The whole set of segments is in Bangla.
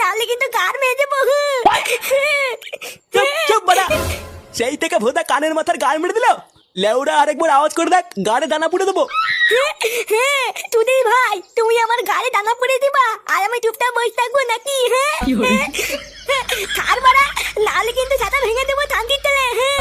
নাহলে কিন্তু মেয়ে দেবো চুপ চুপ বাড়া। সেই থেকে ভোদা কানের মাথার গাল মেরে দিল। লেউরা আরেকবার আওয়াজ করে দেখ গাড়ে দানা পুড়ে দেবো। হ্যাঁ তুদির ভাই তুমি আমার গালে দানা পরে দিবা? আর আমি চুপচাপ বসে থাকব নাকি? হ্যাঁ কার মারা নাহলে কিন্তু ছাতা ভেঙে দেবো শান্তির তেলে হ্যাঁ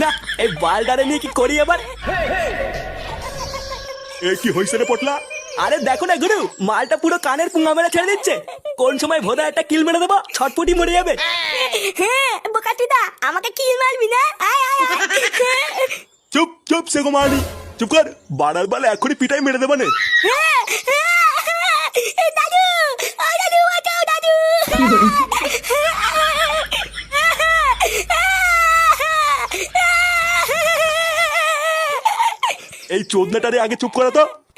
না এই বালডারে নিয়ে কি করি আবার? এ কি হয়েছে রে পটলা? আরে দেখো না গুরু মালটা পুরো কানের পুঙ্গা মেরে ছেড়ে দিচ্ছে। কোন সময় ভোদা একটা কিল মেরে দেবো ছটপটি মরে যাবে। হ্যাঁ বোকাচুদা আমাকে কিল মারবি না? আয় আয় চুপ চুপ সে মারি চুপ কর বাড়ার বালে এখনই পিটাই মেরে দেবা নে। হ্যাঁ, হ্যাঁ, দাদু ও দাদু বাঁচাও দাদু। এই চোদনাটারে আগে চুপ করা তো।